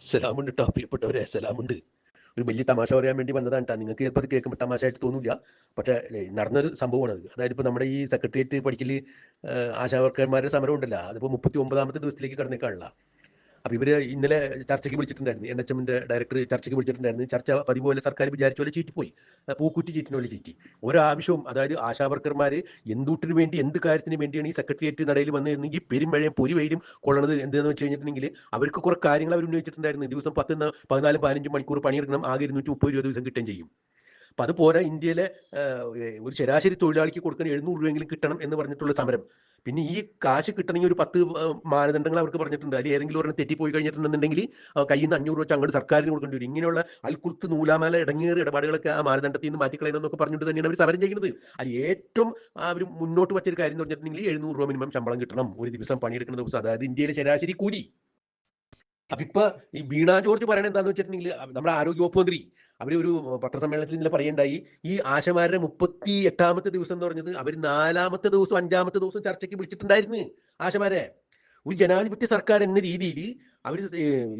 സലാമുണ്ട് കേട്ടോ പ്രിയപ്പെട്ടവരെ സലാമുണ്ട്. ഒരു വലിയ തമാശ പറയാൻ വേണ്ടി വന്നതാണ് കേട്ടോ നിങ്ങൾക്ക് ചിലപ്പോൾ അത് കേൾക്കുമ്പോൾ തമാശയായിട്ട് തോന്നില്ല. പക്ഷേ നടന്നൊരു സംഭവമാണ് അത്. അതായത് ഇപ്പോൾ നമ്മുടെ ഈ സെക്രട്ടേറിയറ്റ് പഠിക്കൽ ആശാവർക്കന്മാരുടെ സമരം ഉണ്ടല്ലോ അതിപ്പോൾ മുപ്പത്തി ഒമ്പതാമത്തെ ദിവസത്തിലേക്ക് കടന്നേക്കാനുള്ള അപ്പോൾ ഇവർ ഇന്നലെ ചർച്ചയ്ക്ക് വിളിച്ചിട്ടുണ്ടായിരുന്നു. എൻ എച്ച് എമ്മിന്റെ ഡയറക്ടർ ചർച്ചയ്ക്ക് വിളിച്ചിട്ടുണ്ടായിരുന്നു. ചർച്ച പതിവ് പോലെ സർക്കാർ വിചാരിച്ച പോലെ ചീറ്റിപ്പോയി പോയി. പൂക്കുറ്റി ചീറ്റിന് പോലെ ചീറ്റി. ഒരാവശ്യവും അതായത് ആശാവർക്കർമാർ എന്തുട്ടിന് വേണ്ടി എന്ത് കാര്യത്തിന് വേണ്ടിയാണ് ഈ സെക്രട്ടേറിയറ്റ് നടയിൽ വന്നിരുന്നെങ്കിൽ പെരുമഴയും പൊരി വെയിലും കൊള്ളണത് എന്തെന്ന് വെച്ച് കഴിഞ്ഞിട്ടുണ്ടെങ്കിൽ അവർക്ക് കുറെ കാര്യങ്ങൾ അവർ ഉന്നയിച്ചിട്ടുണ്ടായിരുന്നു. ദിവസം പത്ത് പതിനാലും പതിനഞ്ചും മണിക്കൂർ പണിയെടുക്കണം. ആകെ ഇരുന്നൂറ്റി മുപ്പത് രൂപ ദിവസം കിട്ടുകയും ചെയ്യും. അപ്പം അത് പോരാ ഇന്ത്യയിലെ ഒരു ശരാശരി തൊഴിലാളിക്ക് കൊടുക്കുന്ന എഴുന്നൂറ് രൂപയെങ്കിലും കിട്ടണം എന്ന് പറഞ്ഞിട്ടുള്ള സമരം. പിന്നെ ഈ കാശ് കിട്ടണമെങ്കിൽ ഒരു പത്ത് മാനദണ്ഡങ്ങൾ അവർക്ക് പറഞ്ഞിട്ടുണ്ട്. അതിൽ ഏതെങ്കിലും ഒരെണ്ണം തെറ്റിപ്പോയി കഴിഞ്ഞിട്ടുണ്ടെന്നുണ്ടെങ്കിൽ കയ്യിൽ നിന്ന് അഞ്ഞൂറ് വെച്ച് അങ്ങോട്ട് സർക്കാരിന് കൊടുക്കേണ്ടി വരും. ഇങ്ങനെയുള്ള അൽക്കുത്ത് നൂലാമാല ഇടങ്ങേറി ഇടപാടുകളൊക്കെ ആ മാനദണ്ഡത്തിൽ നിന്ന് മാറ്റിക്കളയുന്നതൊക്കെ പറഞ്ഞിട്ട് തന്നെയാണ് അവർ സമരം ചെയ്യുന്നത്. അത് ഏറ്റവും അവർ മുന്നോട്ട് വച്ചൊരു കാര്യം എന്ന് പറഞ്ഞിട്ടുണ്ടെങ്കിൽ എഴുന്നൂറ് രൂപ മിനിമം ശമ്പളം കിട്ടണം. ഒരു ദിവസം പണിയെടുക്കുന്ന ദിവസം. അതായത് ഇന്ത്യയിലെ ശരാശരി കൂലി. അപ്പൊ ഇപ്പൊ ഈ വീണ ജോർജ് പറയണത് എന്താന്ന് വെച്ചിട്ടുണ്ടെങ്കിൽ നമ്മുടെ ആരോഗ്യ വകുപ്പ് മന്ത്രി അവർ ഒരു പത്രസമ്മേളനത്തിൽ ഇന്നലെ പറയണ്ടായി ഈ ആശമാരുടെ മുപ്പത്തി എട്ടാമത്തെ ദിവസം എന്ന് പറഞ്ഞത് അവർ നാലാമത്തെ ദിവസം അഞ്ചാമത്തെ ദിവസം ചർച്ചയ്ക്ക് വിളിച്ചിട്ടുണ്ടായിരുന്നു ആശമാരെ. ഒരു ജനാധിപത്യ സർക്കാർ എന്ന രീതിയിൽ അവർ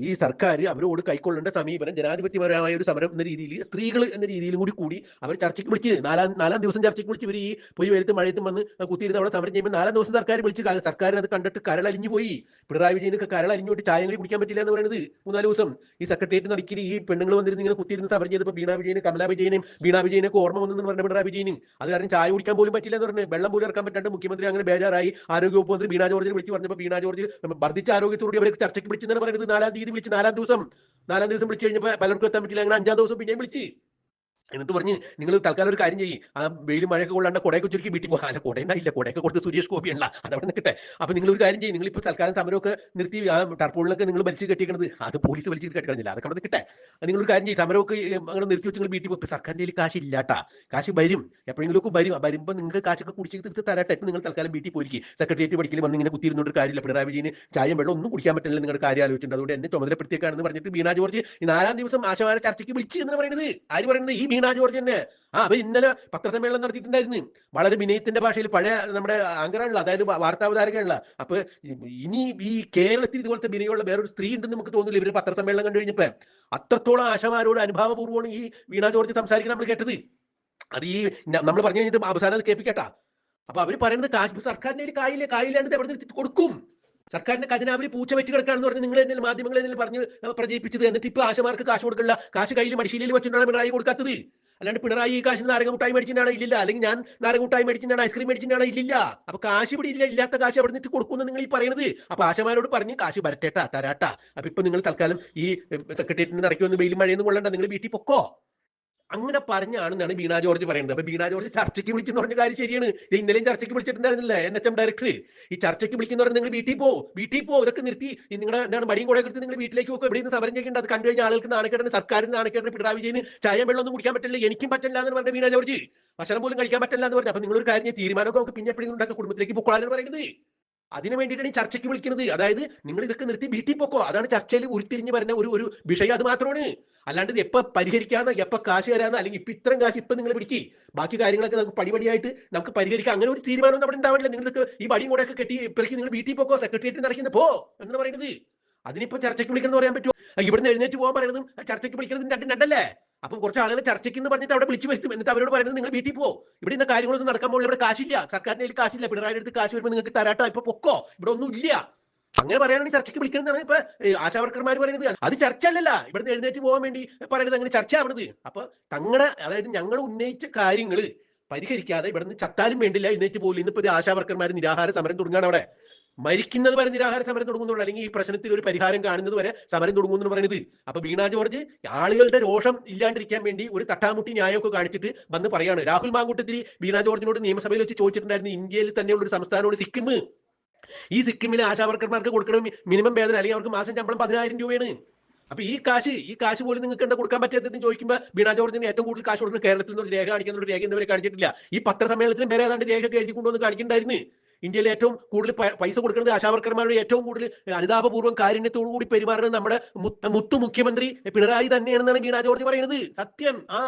ഈ സർക്കാർ അവരോട് കൈക്കൊള്ളേണ്ട സമീപനം ജനാധിപത്യപരമായ ഒരു സമരം എന്ന രീതിയിൽ സ്ത്രീകൾ എന്ന രീതിയിലും കൂടി കൂടി അവർ ചർച്ചയ്ക്ക് വിളിച്ച് നാലാം നാലാം ദിവസം ചർച്ചയ്ക്ക് വിളിച്ച് ഇവർ ഈ പൊരി വെയിലത്തും മഴയത്തും വന്ന് കുത്തിയിരുന്ന് അവിടെ സമരം ചെയ്യുമ്പോൾ നാലാം ദിവസം സർക്കാർ വിളിച്ച് സർക്കാർ അത് കണ്ടിട്ട് കരളലിഞ്ഞു പോയി. പിണറായി വിജയനൊക്കെ കരളലിഞ്ഞോട്ട് ചായം കൂടി കുടിക്കാൻ പറ്റില്ല എന്ന് പറയുന്നത് മൂന്നാൽ ദിവസം. ഈ സെക്രട്ടേറിയറ്റ് നടക്കിയിൽ ഈ പെണ്ണുങ്ങൾ വന്നിരുന്ന് ഇങ്ങനെ കുത്തിയിരുന്ന സമരം ചെയ്തപ്പോൾ വീണ വിജയനും കമലാ വിജയനും വീണ വിജയനൊക്കെ ഓർമ്മ വന്നെന്ന് പറഞ്ഞ പിണറായി വിജയനും. അത് കാരണം ചായ കുടിക്കാൻ പോലും പറ്റില്ല എന്ന് പറഞ്ഞു വെള്ളം പോലും ഇറക്കാൻ പറ്റാണ്ട് മുഖ്യമന്ത്രി അങ്ങനെ ബേജാറായി. ആരോഗ്യവകുപ്പ് മന്ത്രി വീണ ജോർജിനെ വിളിച്ച് പറഞ്ഞപ്പോൾ വീണ ജോർജ് വർദ്ധിച്ച ആരോഗ്യത്തോടെ അവർക്ക് ചർച്ചയ്ക്ക് വിളിച്ചെന്നാണ് പറയുന്നത് നാലാം തീയതി വിളിച്ച് നാലാം ദിവസം. നാലാം ദിവസം വിളിച്ചു കഴിഞ്ഞപ്പോൾ പലർക്കും എത്താൻ പറ്റില്ല. അങ്ങനെ അഞ്ചാം ദിവസം പിന്നെയും വിളിച്ച്. എന്നിട്ട് പറഞ്ഞ് നിങ്ങൾ തൽക്കാലം ഒരു കാര്യം ചെയ്യും. ആ വെയിൽ മഴയൊക്കെ കൊള്ളാണ്ട് കൊടയൊക്കെ ചുരുക്കി വീട്ടിൽ പോകാം. അല്ല കൊടയുണ്ടായില്ല കൊടയൊക്കെ കൊടുത്ത് സുരേഷ് ഗോപി ഉള്ള അതവിടെ നിൽക്കട്ടെ. അപ്പൊ നിങ്ങൾ ഒരു കാര്യം ചെയ്യും. നിങ്ങൾ ഇപ്പോൾ തൽക്കാലം സമരമൊക്കെ നിർത്തി ആ ടർപ്പോളിലൊക്കെ നിങ്ങൾ വലിച്ചു കെട്ടിക്കണത് അത് പോലീസ് വലിച്ചു കെട്ടിക്കണില്ല അതൊക്കെ അവിടെ നിൽക്കട്ടെ. നിങ്ങൾ ഒരു കാര്യം ചെയ്യും. സമരമൊക്കെ അങ്ങനെ നിർത്തി വെച്ച് നിങ്ങൾ വീട്ടിൽ പോകും സർക്കാരിന്റെ കയ്യിൽ കാശ് ഇല്ലാട്ടാ കാശ് വരും. എപ്പോഴെങ്കിലുമൊക്കെ വരും. വരുമ്പോൾ നിങ്ങൾക്ക് കാശൊക്കെ കുടിച്ച് തീർത്ത് തരാട്ടെ ഇപ്പം നിങ്ങൾ തൽക്കാലം വീട്ടിൽ പോയിരിക്കും. സെക്രട്ടേറിയറ്റ് പഠിക്കൽ വന്ന് ഇങ്ങനെ കുത്തിയിരുന്നൊരു കാര്യമില്ല. പിണറായി വിജയന് ചായം വെള്ളം ഒന്നും കുടിക്കാൻ പറ്റില്ല നിങ്ങളുടെ കാര്യം ആലോചിച്ചിട്ടുണ്ട് അതുകൊണ്ട് എന്നെ ചുമതലപ്പെടുത്തിയേക്കാണെന്ന് പറഞ്ഞിട്ട് ബീനാ ജോർജ് നാലാം ദിവസം ആശമാര ചർച്ചയ്ക്ക് വിളിച്ചു എന്ന് പറയുന്നത് ആര് പറയുന്നത് ഈ വീണ ജോർജ് തന്നെ. ആ അപ്പൊ ഇന്നലെ പത്രസമ്മേളനം നടത്തിയിട്ടുണ്ടായിരുന്നു. വളരെ വിനയത്തിന്റെ ഭാഷയിൽ പഴയ നമ്മുടെ ആങ്കറാണല്ലോ അതായത് വാ- വാർത്താവതാരകനുള്ള അപ്പൊ ഇനി ഈ കേരളത്തിൽ ഇതുപോലത്തെ വിനയമുള്ള വേറൊരു സ്ത്രീ ഉണ്ടെന്ന് നമുക്ക് തോന്നില്ല. ഇവർ പത്രസമ്മേളനം കണ്ടു കഴിഞ്ഞപ്പോ. അത്രത്തോളം ആശമാരോട് അനുഭാവപൂർവമാണ് ഈ വീണ ജോർജ് സംസാരിക്കണം നമ്മൾ കേട്ടത്. അത് ഈ നമ്മൾ പറഞ്ഞു കഴിഞ്ഞിട്ട് അവസാനം അത് കേൾപ്പിക്കട്ടാ. അപ്പൊ അവർ പറയുന്നത് കാശ് സർക്കാരിന്റെ കയ്യിൽ കായില്ല കായില്ലാണ്ട് എവിടെ കൊടുക്കും? സർക്കാരിന്റെ ഖജനാവിൽ പൂച്ച വെച്ച് കിടക്കാന്ന് പറഞ്ഞ് നിങ്ങൾ തന്നെ മാധ്യമങ്ങൾ തന്നെ പറഞ്ഞ് പ്രചരിപ്പിച്ചത് എന്നിട്ട് ഇപ്പൊ ആശമാർക്ക് കാശ് കൊടുക്കില്ല കാശ് കയ്യിൽ മടിശീലയിൽ വെച്ചിട്ടാണ് പിണറായി കൊടുക്കാത്തത്. അല്ലാണ്ട് പിണറായി ഈ കാശിന് നാരങ്ങ മുട്ടായി മേടിച്ചിട്ടാണ് ഇല്ലില്ല? അല്ലെങ്കിൽ ഞാൻ നാരങ്ങ മുട്ടായി മേടിച്ചിട്ടാണ് ഐസ്ക്രീം മേടിച്ചിട്ടാണ് ഇല്ലില്ല? അപ്പൊ കാശ് ഇവിടെ ഇല്ല ഇല്ലാത്ത കാശ് അവിടെ നിന്നിട്ട് കൊടുക്കുന്നു നിങ്ങൾ ഈ പറയുന്നത് അപ്പൊ ആശമാരോട് പറഞ്ഞ് കാശ് വരട്ടേട്ടാ തരാട്ടാ. അപ്പൊ ഇപ്പൊ നിങ്ങൾ തൽക്കാലം ഈ സെക്രട്ടേറിയറ്റിന് നടക്കുമെന്ന് വെയിലും മഴയൊന്നും കൊള്ളണ്ട നിങ്ങൾ വീട്ടിൽ പൊക്കോ. അങ്ങനെ പറഞ്ഞാണെന്നാണ് വീണ ജോർജ് പറയുന്നത്. അപ്പൊ വീണ ജോർജ് ചർച്ചയ്ക്ക് വിളിച്ചെന്ന് പറഞ്ഞ കാര്യം ശരിയാണ്. ഇന്നലെയും ചർച്ചയ്ക്ക് വിളിച്ചിട്ടുണ്ടായിരുന്നില്ല? എൻ എച്ച് എം ഡയറക്ടർ ഈ ചർച്ചയ്ക്ക് വിളിക്കുന്ന പറഞ്ഞാൽ നിങ്ങൾ വീട്ടിൽ പോ വീട്ടിൽ പോ ഇതൊക്കെ നിർത്തി. നിങ്ങളുടെ എന്താണ് മടിയും കൂടെ എടുത്ത് നിങ്ങൾ വീട്ടിലേക്ക് പോകും എവിടെ നിന്ന് സമരം ചെയ്യേണ്ടത് അത് കണ്ടു കഴിഞ്ഞാൽ ആളുകൾക്ക് സർക്കാരിൽ സർക്കാരിന് നാണക്കേട്ടെ പിണറായി വിജയന് ചായ വെള്ളം ഒന്നും കുടിക്കാൻ പറ്റില്ല എനിക്കും പറ്റില്ല എന്ന് പറഞ്ഞ വീണ ജോർജ്. ഭക്ഷണം പോലും കഴിക്കാൻ പറ്റില്ല എന്ന് പറഞ്ഞു. അപ്പൊ നിങ്ങളൊരു കാര്യം തീരുമാനമൊക്കെ നമുക്ക് പിന്നെ എപ്പോഴും കുടുംബത്തിലേക്ക് പൊക്കോളാനാണ് പറയുന്നത്. അതിനു വേണ്ടിയിട്ടാണ് ഈ ചർച്ചയ്ക്ക് വിളിക്കുന്നത്. അതായത് നിങ്ങൾ ഇതൊക്കെ നിർത്തി വീട്ടിൽ പോക്കോ. അതാണ് ചർച്ചയിൽ ഉരുത്തിരിഞ്ഞ് വരുന്ന ഒരു ഒരു വിഷയം അത് മാത്രമാണ്. അല്ലാണ്ട് ഇത് എപ്പോൾ പരിഹരിക്കാന്ന് എപ്പോൾ കാശ് തരാന്ന് അല്ലെങ്കിൽ ഇപ്പം ഇത്രയും കാശ് ഇപ്പം നിങ്ങൾ പിടിക്കി. ബാക്കി കാര്യങ്ങളൊക്കെ നമുക്ക് പടിപടിയായിട്ട് നമുക്ക് പരിഹരിക്കാം. അങ്ങനെ ഒരു തീരുമാനം അവിടെ ഉണ്ടാവില്ല നിങ്ങൾക്ക് ഈ പടിയും കൂടെ ഒക്കെ കെട്ടി പെറുക്കി നിങ്ങൾ വീട്ടിൽ പോക്കോ സെക്രട്ടേറിയറ്റ് നടക്കുന്നത് പോ എന്ന് പറയുന്നത്. അതിനിപ്പോൾ ചർച്ചയ്ക്ക് വിളിക്കണം പറയാൻ പറ്റുമോ? ഇവിടുന്ന് എഴുന്നേറ്റ് പോകാൻ പറയുന്നതും ചർച്ചയ്ക്ക് വിളിക്കുന്നത് രണ്ടും രണ്ടല്ലേ? അപ്പം കുറച്ച് ആളുകൾ ചർച്ചയ്ക്ക് എന്ന് പറഞ്ഞിട്ട് അവിടെ വിളിച്ചു വരുത്തും. എന്നിട്ട് അവരോട് പറയുന്നത് നിങ്ങൾ വീട്ടിൽ പോ. ഇവിടെ ഇന്ന കാര്യങ്ങളൊന്നും നടക്കാൻ പോലും ഇവിടെ കാശില്ല. സർക്കാരിന്റെ കയ്യിൽ കാശില്ല. പിണറായി അടുത്ത് കാശ് വരുമ്പോൾ നിങ്ങൾക്ക് തരാട്ടോ. ഇപ്പൊ പൊക്കോ. ഇവിടെ ഒന്നും ഇല്ല. അങ്ങനെ പറയാനാണ് ചർച്ചയ്ക്ക് വിളിക്കുന്നതാണ് ഇപ്പൊ ആശാ ആശാവർക്കർമാർ പറയുന്നത് അത് ചർച്ച അല്ലല്ല ഇവിടുന്ന് എഴുന്നേറ്റ് പോകാൻ വേണ്ടി പറയുന്നത് അങ്ങനെ ചർച്ച ആവണത് അപ്പൊ തങ്ങളുടെ അതായത് ഞങ്ങൾ ഉന്നയിച്ച കാര്യങ്ങൾ പരിഹരിക്കാതെ ഇവിടുന്ന് ചത്താലും വേണ്ടില്ല എഴുന്നേറ്റ് പോലും ഇന്നിപ്പോ ആശാ ആശാവർക്കർമാർ നിരാഹാര സമരം തുടങ്ങുകയാണ് അവിടെ. മരിക്കുന്നത് വരെ നിരാഹാര സമരം തുടങ്ങുന്നുള്ളൂ. അല്ലെങ്കിൽ ഈ പ്രശ്നത്തിൽ ഒരു പരിഹാരം കാണുന്നത് വരെ സമരം തുടങ്ങുന്നു പറയുന്നത് അപ്പൊ വീണ ജോർജ് ആളുകളുടെ രോഷം ഇല്ലാണ്ടിരിക്കാൻ വേണ്ടി ഒരു തട്ടാമുട്ടി ന്യായമൊക്കെ കാണിച്ചിട്ട് വന്ന് പറയാണ്. രാഹുൽ മാങ്കൂട്ടത്തിൽ വീണ ജോർജിനോട് നിയമസഭയിൽ വെച്ച് ചോദിച്ചിട്ടുണ്ടായിരുന്നു ഇന്ത്യയിൽ തന്നെയുള്ള ഒരു സംസ്ഥാനമാണ് സിക്കിം. ഈ സിക്കിമിലെ ആശാവർക്കർമാർക്ക് കൊടുക്കണം മിനിമം വേതനം അല്ലെങ്കിൽ അവർക്ക് മാസം ശമ്പളം പതിനായിരം രൂപയാണ്. അപ്പൊ ഈ കാശ് ഈ കാശ് പോലും നിങ്ങൾക്ക് എന്താ കൊടുക്കാൻ പറ്റാത്തതെന്ന് ചോദിക്കുമ്പോൾ വീണ ജോർജിന് ഏറ്റവും കൂടുതൽ കാശ് കൊടുക്കുന്ന കേരളത്തിൽ നിന്ന് ഒരു രേഖ കാണിക്കുന്ന രേഖ എന്നിവരെ കാണിച്ചിട്ടില്ല. ഈ പത്രസമ്മേളനത്തിന് വേറെ ഏതാണ്ട് രേഖ എഴുതി കൊണ്ടുവന്ന് കാണിക്കണ്ടായിരുന്നു. ഇന്ത്യയിൽ ഏറ്റവും കൂടുതൽ പൈസ കൊടുക്കുന്നത് ആശാവർക്കർമാരുടെ ഏറ്റവും കൂടുതൽ അനുതാപപൂർവം കാരുണ്യത്തോടു കൂടി പെരുമാറുന്നത് നമ്മുടെ മുത്തു മുഖ്യമന്ത്രി പിണറായി തന്നെയാണെന്നാണ് വീണാ ജോർജ് പറയുന്നത്. സത്യം. ആ.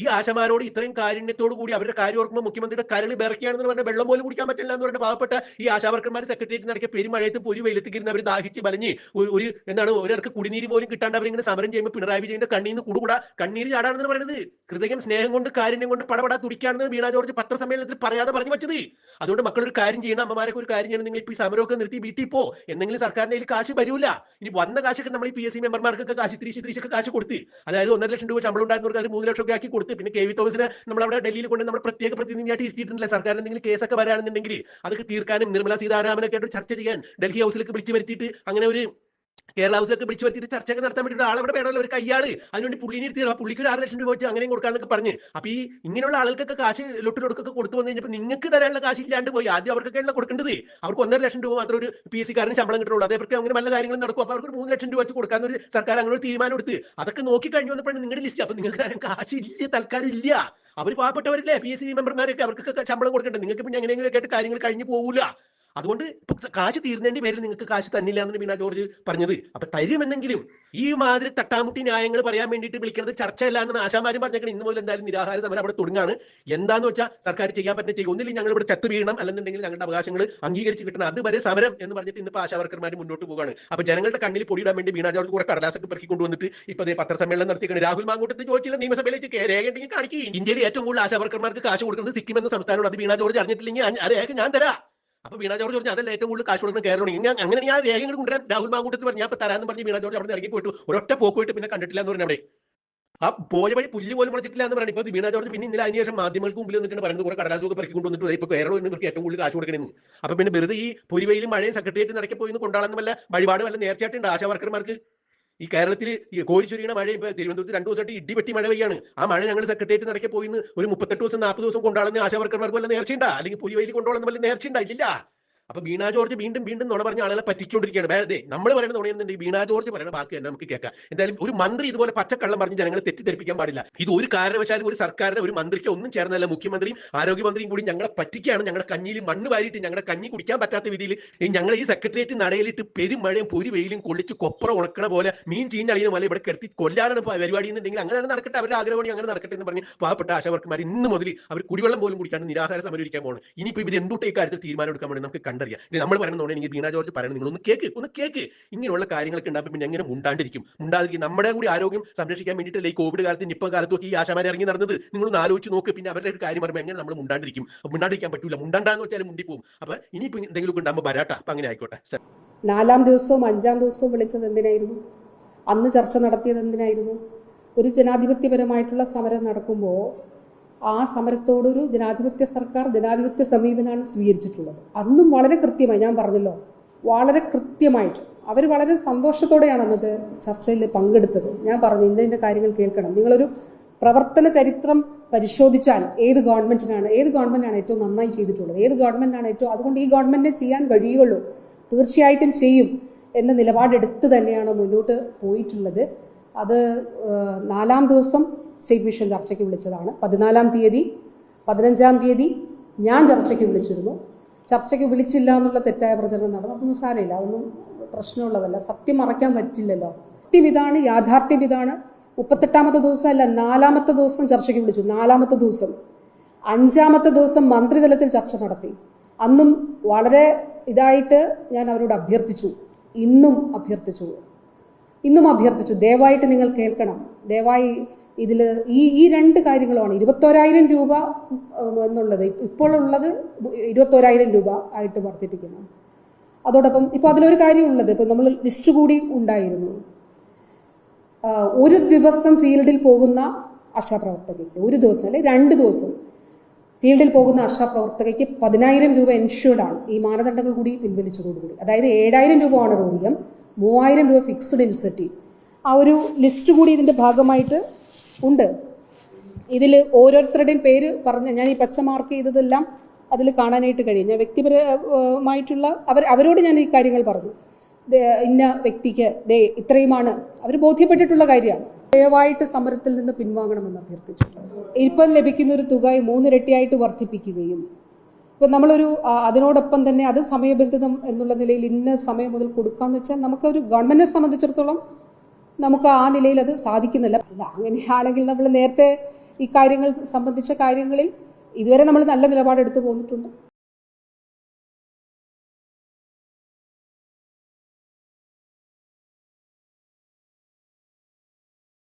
ഈ ആശമാരോട് ഇത്രയും കാരുണ്യത്തോടു കൂടി അവരുടെ കാര്യം ഓർക്കുമ്പോൾ മുഖ്യമന്ത്രിയുടെ കരളി ബെറക്കിയാണെന്ന് പറഞ്ഞാൽ വെള്ളം പോലും കുടിക്കാൻ പറ്റില്ല എന്ന് പറഞ്ഞ പാവപ്പെട്ട ഈ ആശാവർക്കന്മാർ സെക്രട്ടേറിയറ്റ് നടക്കിയ പെരുമഴയത്ത് പൊരി വെയിലത്തിരുന്ന് അവർ ദാഹിച്ച് ബലഞ്ഞ് ഒരു ഒരു എന്താണ് ഒരാൾക്ക് കുടിനീര് പോലും കിട്ടാണ്ട് അവരിങ്ങനെ സമരം ചെയ്യുമ്പോൾ പിണറായി വിജയന്റെ കണ്ണീന്ന് കൂടുകൂടാ. കണ്ണീര് ചാടാണെന്ന് പറയുന്നത് ഹൃദയം സ്നേഹം കൊണ്ട് കാരുണ്യം കൊണ്ട് പടപടാ തുടിക്കാണെന്ന് വീണ ജോർജ് പത്രസമ്മേളനത്തിൽ പറയാതെ പറഞ്ഞു വെച്ചത്. അതുകൊണ്ട് മക്കൾ ഒരു കാര്യം ചെയ്യണം അമ്മമാരൊക്കെ ഒരു കാര്യം ചെയ്യണം നിങ്ങൾ ഇപ്പോൾ ഈ സമരമൊക്കെ നിർത്തി വീട്ടിൽ പോ. എന്തെങ്കിലും സർക്കാരിന്റെ കയ്യിൽ കാശ് വരൂല. ഇനി വന്ന കാശൊക്കെ നമ്മൾ ഈ പി എസ് സി മെമ്പർമാർക്കൊക്കെ കാശ് തിരിച്ച് തിരിച്ചൊക്കെ കാശ് കൊടുത്ത്. അതായത് ഒന്നര ലക്ഷം രൂപ ശമ്പളം ഉണ്ടായിരുന്നവർക്ക് അത് മൂന്ന് ലക്ഷം ഒക്കെ ആക്കി കൊടുത്ത് പിന്നെ കെ വി തോമസിനെ നമ്മൾ അവിടെ ഡൽഹിയിൽ കൊണ്ട് നമ്മൾ പ്രത്യേക പ്രതിനിധിയായിട്ട് ഇരുത്തിയിട്ടില്ല സർക്കാർ എന്തെങ്കിലും കേസൊക്കെ വരാണെന്നുണ്ടെങ്കിൽ അതൊക്കെ തീർക്കാനും നിർമ്മല സീതാരാമനൊക്കെ ആയിട്ട് ചർച്ച ചെയ്യാൻ ഡൽഹി ഹൗസിലേക്ക് വിളിച്ചു വരുത്തിയിട്ട് അങ്ങനെ ഒരു കേരള ഹൗസൊക്കെ വിളിച്ചു വരുത്തിയിട്ട് ചർച്ചയൊക്കെ നടത്താൻ വേണ്ടിയിട്ട് അവിടെ വേണമല്ലോ ഒരു കയ്യാൾ. അതിനുവേണ്ടി പുള്ളിനെ ഇരുത്തി പുള്ളിക്ക് ഒരു ആറ് ലക്ഷം രൂപ വെച്ച് അങ്ങനെയും കൊടുക്കാന്നൊക്കെ പറഞ്ഞ്. അപ്പൊ ഈ ഇങ്ങനെയുള്ള ആളുകൾക്കൊക്കെ കാശ് ലൊട്ടിലൊടുക്കൊക്കെ കൊടുത്തു വന്നു കഴിഞ്ഞപ്പോൾ നിങ്ങൾക്ക് തരാനുള്ള കാശ് ഇല്ലാണ്ട് പോയി. ആദ്യം അവർക്കൊക്കെയുള്ള കൊടുക്കേണ്ടത്. അവർക്ക് ഒന്നര ലക്ഷം രൂപ മാത്രം ഒരു പി എസ് സിക്കാരന് ശമ്പളം കിട്ടുള്ളൂ. അതേപോലെ അങ്ങനെ നല്ല കാര്യങ്ങൾ നടക്കും. അപ്പൊ അവർക്ക് മൂന്ന് ലക്ഷം രൂപ വെച്ച് കൊടുക്കാൻ ഒരു സർക്കാർ അങ്ങനെ ഒരു തീരുമാനം എടുത്ത്. അതൊക്കെ നോക്കി കഴിഞ്ഞു വന്നപ്പോഴാണ് നിങ്ങളുടെ ലിസ്റ്റ്. അപ്പൊ നിങ്ങൾക്ക് തരാൻ കാശ് ഇല്ല തൽക്കാലം ഇല്ല. അവർ പാവപ്പെട്ടവരില്ലേ? പി എസ് സി മെമ്പർമാരൊക്കെ അവർക്കൊക്കെ ശമ്പളം കൊടുക്കേണ്ടത്. നിങ്ങൾക്ക് പിന്നെ എങ്ങനെയെങ്കിലും കേട്ട് കാര്യങ്ങൾ കഴിഞ്ഞു പോകില്ല അതുകൊണ്ട് കാശ് തീർന്നതിന്റെ പേരിൽ നിങ്ങൾക്ക് കാശ് തന്നില്ല എന്നാണ് ബീന ജോർജ് പറഞ്ഞത്. അപ്പൊ തരുമെന്നെങ്കിലും ഈ മാതിരി തട്ടാമുട്ടി ന്യായങ്ങൾ പറയാൻ വേണ്ടിയിട്ട് വിളിക്കുന്നത് ചർച്ചയല്ല എന്നാണ് ആശാമാരും പറഞ്ഞേക്കണം ഇന്ന് മുതൽ എന്തായാലും നിരാഹാര സമരം അവിടെ തുടങ്ങാണ്. എന്താന്ന് വെച്ചാൽ സർക്കാർ ചെയ്യാൻ പറ്റുന്ന ചെയ്യും. ഒന്നില്ലെങ്കിൽ ഞങ്ങൾ ഇവിടെ ചത്തു വീഴണം. അല്ലെന്നുണ്ടെങ്കിൽ ഞങ്ങളുടെ അവകാശങ്ങൾ അംഗീകരിച്ച് കിട്ടണം. അതുവരെ സമരം എന്ന് പറഞ്ഞിട്ട് ഇന്നിപ്പോൾ ആശാവർക്കർമാർ മുന്നോട്ട് പോവുകയാണ്. അപ്പൊ ജനങ്ങളുടെ കണ്ണിൽ പൊടിയിടാൻ വേണ്ടി ബീന ജോർജ് കുറെ കടലാസൊക്കെ പെറുക്കി കൊണ്ടുവന്നിട്ട് ഇപ്പൊ പത്രസമ്മേളനം നടത്തിയാണ് രാഹുൽ മാങ്കൂട്ടത്തിൽ ചോദിച്ചില്ല നിയമസഭയിലേക്ക് രേഖ ഉണ്ടെങ്കിൽ കാണിക്കും. ഇന്ത്യയിൽ ഏറ്റവും കൂടുതൽ ആശാവർക്കർമാർക്ക് കാശ് കൊടുക്കുന്നത് സിക്കിം എന്ന സംസ്ഥാനമാണ്. അത് ബീന ജോർജ് അറിഞ്ഞിട്ടില്ലെങ്കിൽ ആ ഞാൻ തരാം. അപ്പൊ വീണ ജോർജ് പറഞ്ഞു അതല്ല ഏറ്റവും കൂടുതൽ കാശ് കൊടുക്കുന്ന തുടങ്ങി ഞാൻ അങ്ങനെ ഞാൻ രേഖകൾ കൊണ്ടുവരാൻ രാഹുൽ മാങ്കൂട്ടത്തിൽ പറഞ്ഞു ഞാൻ തരാന്ന് പറഞ്ഞ് വീണ ജോർജ് അവിടെ ഇറങ്ങി പോയിട്ട്. ഒരൊറ്റ പോക്ക് പോയിട്ട് പിന്നെ കണ്ടിട്ടില്ല എന്ന് പറഞ്ഞു അവിടെ ആ പോയ വഴി പുല്ല് പോലും മുളച്ചിട്ടില്ല എന്ന് പറഞ്ഞു ഇപ്പൊ വീണ ജോർജ് പിന്നെ ഇന്നലെ അതിനുശേഷം മാധ്യമങ്ങൾക്ക് മുമ്പിൽ നിന്നിട്ട് പറയുന്നത് കുറെ കടലാസൊക്കെ പെറുക്കി കൊണ്ടുവന്നിട്ട് ഇപ്പൊ കേരളം ഇവർക്ക് ഏറ്റവും കൂടുതൽ കാശ് കൊടുക്കണമെന്ന് അപ്പൊ പിന്നെ വെറുതെ ഈ പൊരിവയിലും മഴയും സെക്രട്ടേറിയറ്റ് നടക്കി പോയി കൊണ്ടാണെന്ന് വല്ല വഴിപാട് വല്ല നേർച്ചയായിട്ടുണ്ട് ആശാ വർക്കർമാർക്ക്? ഈ കേരളത്തിൽ കോരിച്ചൊരിയണ മഴ ഇപ്പൊ തിരുവനന്തപുരത്ത് രണ്ടു ദിവസമായിട്ട് ഇടിപെട്ടി മഴ പെയ്യാണ്. ആ മഴ ഞങ്ങൾ സെക്രട്ടേറിയറ്റ് നടക്കെ പോയിന്ന് ഒരു മുപ്പത്തെട്ട് ദിവസം നാൽപ്പത് ദിവസം കൊണ്ടാളുന്ന ആശാ വർക്കർമാർക്ക് വല്ല നേർച്ചയുണ്ടാ? അല്ലെങ്കിൽ പുലിവയിൽ കൊണ്ടുപോകുന്ന വല്ല നേർച്ചയുണ്ടാ? ഇല്ല അപ്പൊ വീണാ ജോർജ് വീണ്ടും വീണ്ടും നുണ പറഞ്ഞ ആളുകളെ പറ്റിക്കൊണ്ടിരിക്കുകയാണ്. വേറെ നമ്മൾ പറയുന്ന നുണയെന്നുണ്ടെങ്കിൽ വീണാ ജോർജ് പറയുന്ന ബാക്കി തന്നെ നമുക്ക് കേൾക്കാം. എന്തായാലും ഒരു മന്ത്രി ഇതുപോലെ പച്ചക്കള്ളം പറഞ്ഞ് ജനങ്ങളെ തെറ്റിദ്ധരിപ്പിക്കാൻ പാടില്ല. ഇത് ഒരു കാരണവശാലും ഒരു സർക്കാരിന്റെ ഒരു മന്ത്രിക്ക് ഒന്നും ചേർന്നല്ല മുഖ്യമന്ത്രിയും ആരോഗ്യമന്ത്രിയും കൂടി ഞങ്ങളെ പറ്റിക്കുകയാണ്. ഞങ്ങളുടെ കഞ്ഞിയിൽ മണ്ണ് വാരിയിട്ട് ഞങ്ങളുടെ കഞ്ഞി കുടിക്കാൻ പറ്റാത്ത രീതിയിൽ ഞങ്ങൾ ഈ സെക്രട്ടേറിയറ്റ് നടയിലിട്ട് പെരുമഴയും പൊരി വെയിലും കൊള്ളിച്ച് കൊപ്ര ഉണക്കണ പോലെ മീൻ ചീഞ്ഞളിയുന്ന പോലെ ഇവിടെ കിടത്തി കൊല്ലാനാണ് പരിപാടി എന്നുണ്ടെങ്കിൽ അങ്ങനെ നടക്കട്ടെ. അവരുടെ ആഗ്രഹമാണ് അങ്ങനെ നടക്കട്ടെ എന്ന് പറഞ്ഞ് പാവപ്പെട്ട ആശാവർക്കുമാർ ഇന്ന് മുതൽ അവർ കുടിവെള്ളം പോലും കുടിക്കാണ്ട് നിരാഹാര സമരം ഇരിക്കാൻ പോകണം ഇനിയിപ്പോ ഇവർ എന്തുട്ട് ഈ കാര്യത്തിൽ തീരുമാനം എടുക്കാൻ വേണ്ടി നമുക്ക് കണ്ടറിയാം. ഇനി നമ്മൾ പറയുന്നതുകൊണ്ട് എനിക്ക് ബീണ ജോർജ് പറയുന്നത് നിങ്ങൾ ഒന്ന് കേക്ക് ഒന്ന് കേക്ക്. ഇങ്ങനെയുള്ള കാര്യങ്ങളൊക്കെ ഉണ്ടാകുമ്പോൾ പിന്നെ എങ്ങനെ മുണ്ടാണ്ടിരിക്കും? മുണ്ടാതിരിക്കും. നമ്മുടെ കൂടി ആരോഗ്യം സംരക്ഷിക്കാൻ വേണ്ടിയിട്ടല്ലേ ഈ കോവിഡ് കാലത്ത് നിപ്പ കാലത്തൊക്കെ ഈ ആശാമാരെ ഇറങ്ങി നടന്നത്? നിങ്ങളൊന്ന് ആലോചിച്ച് നോക്ക്. പിന്നെ അവരുടെ ഒരു കാര്യം പറയുമ്പോൾ എങ്ങനെ നമ്മൾ മുണ്ടാണ്ടിരിക്കും? മുണ്ടാണ്ടിരിക്കാൻ പറ്റൂല. മുണ്ടാണ്ടാന്ന് വെച്ചാൽ മുണ്ടിപ്പോവും. അപ്പൊ ഇനി എന്തെങ്കിലും ഉണ്ടാകുമ്പോൾ വരാട്ടാ. അപ്പൊ അങ്ങനെ ആയിക്കോട്ടെ. നാലാം ദിവസവും അഞ്ചാം ദിവസവും വിളിച്ചത് എന്തിനായിരുന്നു? അന്ന് ചർച്ച നടത്തിയത് എന്തിനായിരുന്നു? ഒരു ജനാധിപത്യപരമായിട്ടുള്ള സമരം നടക്കുമ്പോൾ ആ സമരത്തോടൊരു ജനാധിപത്യ സർക്കാർ ജനാധിപത്യ സമീപനമാണ് സ്വീകരിച്ചിട്ടുള്ളത്. അന്നും വളരെ കൃത്യമായി ഞാൻ പറഞ്ഞല്ലോ വളരെ കൃത്യമായിട്ട്. അവർ വളരെ സന്തോഷത്തോടെയാണ് അന്നത് ചർച്ചയിൽ പങ്കെടുത്തത്. ഞാൻ പറഞ്ഞു ഇന്ന കാര്യങ്ങൾ കേൾക്കണം. നിങ്ങളൊരു പ്രവർത്തന ചരിത്രം പരിശോധിച്ചാൽ ഏത് ഗവൺമെന്റിനാണ് ഏത് ഗവൺമെന്റാണ് ഏറ്റവും നന്നായി ചെയ്തിട്ടുള്ളത്? ഏത് ഗവൺമെന്റാണ് ഏറ്റവും അതുകൊണ്ട് ഈ ഗവൺമെന്റിനെ ചെയ്യാൻ കഴിയുള്ളൂ തീർച്ചയായിട്ടും ചെയ്യും എന്ന നിലപാടെടുത്ത് തന്നെയാണ് മുന്നോട്ട് പോയിട്ടുള്ളത്. അത് നാലാം ദിവസം സ്റ്റേറ്റ് മിഷൻ ചർച്ചയ്ക്ക് വിളിച്ചതാണ്. പതിനാലാം തീയതി പതിനഞ്ചാം തീയതി ഞാൻ ചർച്ചയ്ക്ക് വിളിച്ചിരുന്നു. ചർച്ചയ്ക്ക് വിളിച്ചില്ല എന്നുള്ള തെറ്റായ പ്രചരണം നടന്നു. അതൊന്നും സാരമില്ല. അതൊന്നും പ്രശ്നമുള്ളതല്ല. സത്യം മറയ്ക്കാൻ പറ്റില്ലല്ലോ. സത്യം ഇതാണ് യാഥാർത്ഥ്യം ഇതാണ്. മുപ്പത്തെട്ടാമത്തെ ദിവസം അല്ല നാലാമത്തെ ദിവസം ചർച്ചയ്ക്ക് വിളിച്ചു. നാലാമത്തെ ദിവസം. അഞ്ചാമത്തെ ദിവസം മന്ത്രിതലത്തിൽ ചർച്ച നടത്തി. അന്നും വളരെ ഇതായിട്ട് ഞാൻ അവരോട് അഭ്യർത്ഥിച്ചു. ഇന്നും അഭ്യർത്ഥിച്ചു. ഇന്നും അഭ്യർത്ഥിച്ചു. ദയവായിട്ട് നിങ്ങൾ കേൾക്കണം. ദയവായി ഇതിൽ ഈ ഈ രണ്ട് കാര്യങ്ങളുമാണ് ഇരുപത്തോരായിരം രൂപ എന്നുള്ളത്. ഇപ്പ- ഇപ്പോൾ ഉള്ളത് ഇരുപത്തോരായിരം രൂപ ആയിട്ട് വർദ്ധിപ്പിക്കുന്നു. അതോടൊപ്പം ഇപ്പോൾ അതിലൊരു കാര്യമുള്ളത് ഇപ്പം നമ്മൾ ലിസ്റ്റ് കൂടി ഉണ്ടായിരുന്നു. ഒരു ദിവസം ഫീൽഡിൽ പോകുന്ന ആശാപ്രവർത്തകയ്ക്ക് ഒരു ദിവസം അല്ലെ രണ്ട് ദിവസം ഫീൽഡിൽ പോകുന്ന ആശാപ്രവർത്തകയ്ക്ക് പതിനായിരം രൂപ ഇൻഷുർഡ് ആണ്. ഈ മാനദണ്ഡങ്ങൾ കൂടി പിൻവലിച്ചതോടുകൂടി അതായത് ഏഴായിരം രൂപ ആണ് ഓണറോറിയം മൂവായിരം രൂപ ഫിക്സ്ഡ് ഇൻസെറ്റീവ് ആ ഒരു ലിസ്റ്റ് കൂടി ഇതിന്റെ ഭാഗമായിട്ട് ഉണ്ട്. ഇതിൽ ഓരോരുത്തരുടെയും പേര് പറഞ്ഞ് ഞാൻ ഈ പച്ച മാർക്ക് ചെയ്തതെല്ലാം അതിൽ കാണാനായിട്ട് കഴിയും. ഞാൻ വ്യക്തിപരമായിട്ടുള്ള അവർ അവരോട് ഞാൻ ഈ കാര്യങ്ങൾ പറഞ്ഞു. ഇന്ന വ്യക്തിക്ക് ദേ ഇത്രയുമാണ്. അവർ ബോധ്യപ്പെട്ടിട്ടുള്ള കാര്യമാണ്. ദയവായിട്ട് സമരത്തിൽ നിന്ന് പിൻവാങ്ങണമെന്ന് അഭ്യർത്ഥിച്ചു. ഇപ്പം ലഭിക്കുന്ന ഒരു തുക മൂന്നിരട്ടിയായിട്ട് വർദ്ധിപ്പിക്കുകയും. ഇപ്പം നമ്മളൊരു അതിനോടൊപ്പം തന്നെ അത് സമയബന്ധിതം എന്നുള്ള നിലയിൽ ഇന്ന സമയം മുതൽ കൊടുക്കാന്ന് വെച്ചാൽ നമുക്കൊരു ഗവൺമെന്റിനെ സംബന്ധിച്ചിടത്തോളം നമുക്ക് ആ നിലയിൽ അത് സാധിക്കുന്നില്ല. അല്ല അങ്ങനെയാണെങ്കിൽ നമ്മൾ നേരത്തെ ഈ കാര്യങ്ങൾ സംബന്ധിച്ച കാര്യങ്ങളിൽ ഇതുവരെ നമ്മൾ നല്ല നിലപാടെടുത്തു പോന്നിട്ടുണ്ട്.